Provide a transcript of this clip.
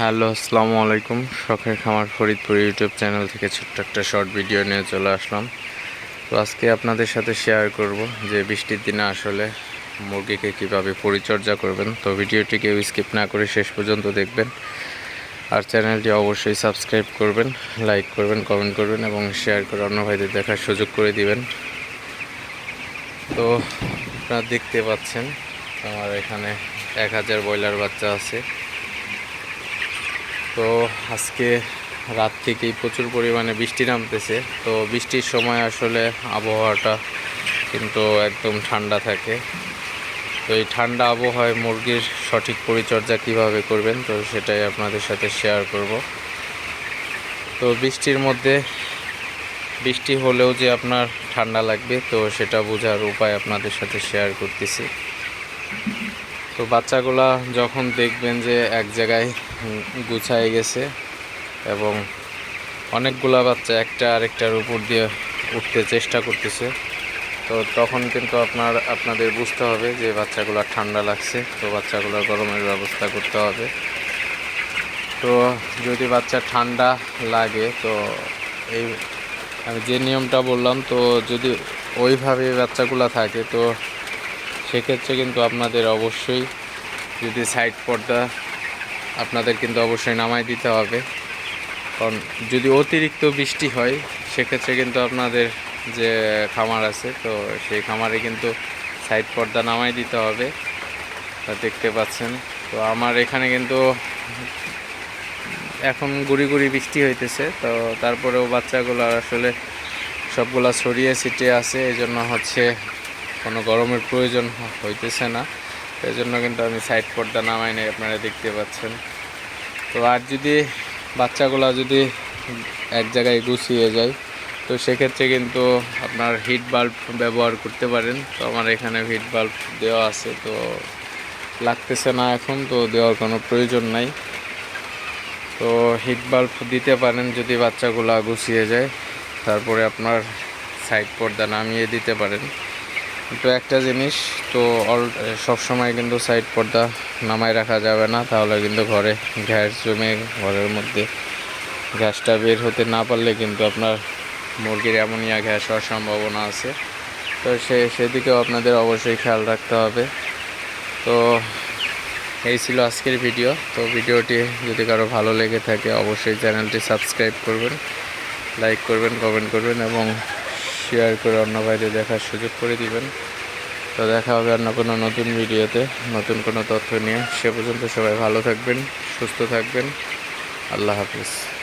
Hello, আসসালামু আলাইকুম। শখের খামার ফরিদপুর ইউটিউব চ্যানেল থেকে ছোট্ট একটা শর্ট ভিডিও নিয়ে চলে আসলাম। তো আজকে আপনাদের সাথে শেয়ার করব যে বৃষ্টির দিনে আসলে মুরগিকে কীভাবে পরিচর্যা করবেন। তো ভিডিওটি কেউ স্কিপ না করে শেষ পর্যন্ত দেখবেন। আর চ্যানেলটি অবশ্যই সাবস্ক্রাইব করবেন লাইক করবেন কমেন্ট করবেন এবং শেয়ার করে অন্য ভাইদের দেখার সুযোগ করে দিবেন। তো আপনারা দেখতে পাচ্ছেন, আমার এখানে এক হাজার ব্রয়লার বাচ্চা আছে। তো আজকে রাত থেকেই প্রচুর পরিমাণে বৃষ্টি নামতেছে। তো বৃষ্টির সময় আসলে আবহাওয়াটা কিন্তু একদম ঠান্ডা থাকে। তো এই ঠান্ডা আবহাওয়ায় মুরগির সঠিক পরিচর্যা কীভাবে করবেন, তো সেটাই আপনাদের সাথে শেয়ার করব। তো বৃষ্টির মধ্যে বৃষ্টি হলেও যে আপনার ঠান্ডা লাগবে, তো সেটা বোঝার উপায় আপনাদের সাথে শেয়ার করতেছি। তো বাচ্চাগুলা যখন দেখবেন যে এক জায়গায় গুছায় গেছে এবং অনেকগুলা বাচ্চা একটা আরেকটার উপর দিয়ে উঠতে চেষ্টা করতেছে, তো তখন কিন্তু আপনার, আপনাদের বুঝতে হবে যে বাচ্চাগুলো ঠান্ডা লাগছে, তো বাচ্চাগুলোর গরমের ব্যবস্থা করতে হবে। তো যদি বাচ্চা ঠান্ডা লাগে, তো এই, আমি যে নিয়মটা বললাম, তো যদি ওইভাবে বাচ্চাগুলো থাকে, তো সেক্ষেত্রে কিন্তু আপনাদের অবশ্যই যদি সাইড পর্দা আপনাদের কিন্তু অবশ্যই নামাই দিতে হবে। কারণ যদি অতিরিক্ত বৃষ্টি হয়, সেক্ষেত্রে কিন্তু আপনাদের যে খামার আছে, তো সেই খামারে কিন্তু সাইড পর্দা নামাই দিতে হবে। তা দেখতে পাচ্ছেন। তো আমার এখানে কিন্তু এখন গুড়ি গুড়ি বৃষ্টি হইতেছে। তো তারপরেও বাচ্চাগুলো আসলে সবগুলা ছড়িয়ে ছিটিয়ে আছে। এই জন্য হচ্ছে কোনো গরমের প্রয়োজন হইতেছে না। এই জন্য কিন্তু আমি সাইড পর্দা নামাই নাই, আপনারা দেখতে পাচ্ছেন। তো আর যদি বাচ্চাগুলা যদি এক জায়গায় গুছিয়ে যায়, তো সেক্ষেত্রে কিন্তু আপনার হিট বাল্ব ব্যবহার করতে পারেন। তো আমার এখানে হিট বাল্ব দেওয়া আছে, তো লাগতেছে না এখন, তো দেওয়ার কোনো প্রয়োজন নাই। তো হিট বাল্ব দিতে পারেন যদি বাচ্চাগুলা গুছিয়ে যায়, তারপরে আপনার সাইড পর্দা নামিয়ে দিতে পারেন। কিন্তু একটা জিনিস, তো অল সবসময় কিন্তু সাইড পর্দা নামায় রাখা যাবে না। তাহলে কিন্তু ঘরে গ্যাস জমে ঘরের মধ্যে গ্যাসটা বের হতে না পারলে কিন্তু আপনার মুরগির অ্যামোনিয়া গ্যাস হওয়ার সম্ভাবনা আছে। তো সে, সেদিকেও আপনাদের অবশ্যই খেয়াল রাখতে হবে। তো এই ছিল আজকের ভিডিও। তো ভিডিওটি যদি কারও ভালো লেগে থাকে, অবশ্যই চ্যানেলটি সাবস্ক্রাইব করবেন, লাইক করবেন, কমেন্ট করবেন এবং শেয়ার করে অন্য বাইরে দেখার সুযোগ করে দিবেন। তো দেখা হবে অন্য কোনো নতুন ভিডিওতে, নতুন কোনো তথ্য নিয়ে। সে পর্যন্ত সবাই ভালো থাকবেন, সুস্থ থাকবেন। আল্লাহ হাফিজ।